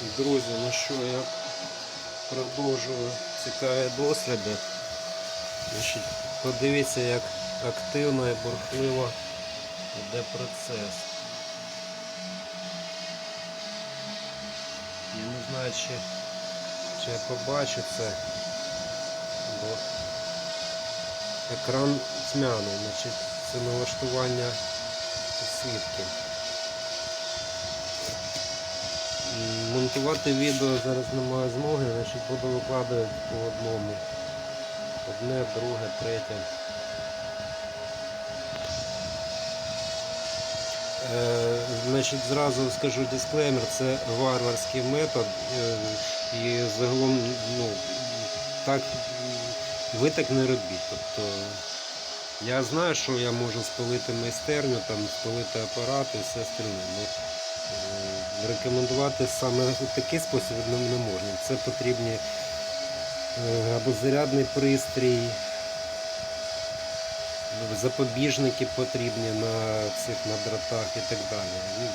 Друзі, ну що, я продовжую цікаві досліди. Значить, подивіться, як активно і бурхливо йде процес. Я не знаю, чи, чи я побачу це, бо екран тьмяний, значить це налаштування свідки. Монтувати відео зараз немає змоги, значить буду викладати по одному. Одне, друге, третє. Е, значить, зразу скажу дисклеймер, це варварський метод е, і загалом ну, так, ви так не робіть. Тобто, я знаю, що я можу спалити майстерню, там, спалити апарат і все остальне. Ну, рекомендувати саме такий спосіб не можна. Це потрібні е, або зарядний пристрій, ну, запобіжники потрібні на цих на дротах і так далі. Ну,